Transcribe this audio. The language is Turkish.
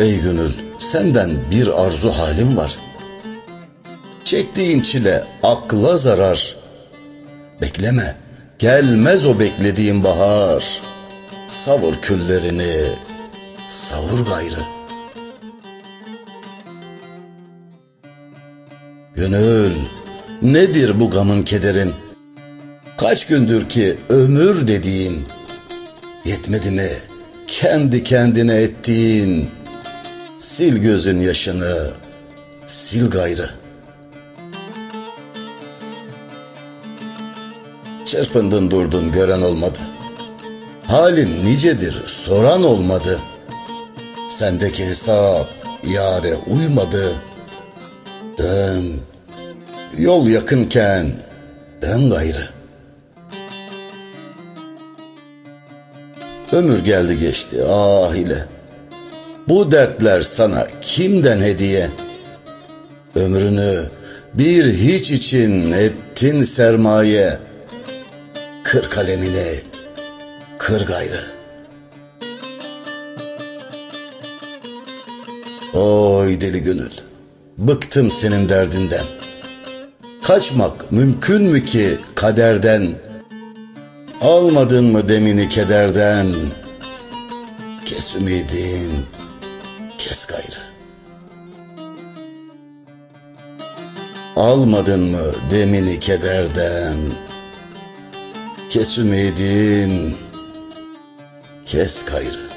Ey gönül senden bir arzu halim var. Çektiğin çile akla zarar. Bekleme gelmez o beklediğin bahar. Savur küllerini savur gayrı. Gönül nedir bu gamın kederin? Kaç gündür ki ömür dediğin Yetmedi mi kendi kendine ettiğin Sil gözün yaşını sil gayrı. Çırpındın durdun gören olmadı. Halin nicedir soran olmadı. Sendeki hesap yare uymadı. Dön Yol yakınken dön gayrı. Ömür geldi geçti ah ile. Bu dertler sana kimden hediye? Ömrünü bir hiç için ettin sermaye. Kır kalemini, kır gayrı. Oy deli gönül, bıktım senin derdinden. Kaçmak mümkün mü ki kaderden? Almadın mı demini kederden? Kes ümidin, kes gayrı. Almadın mı demini kederden? Kes ümidin, kes gayrı.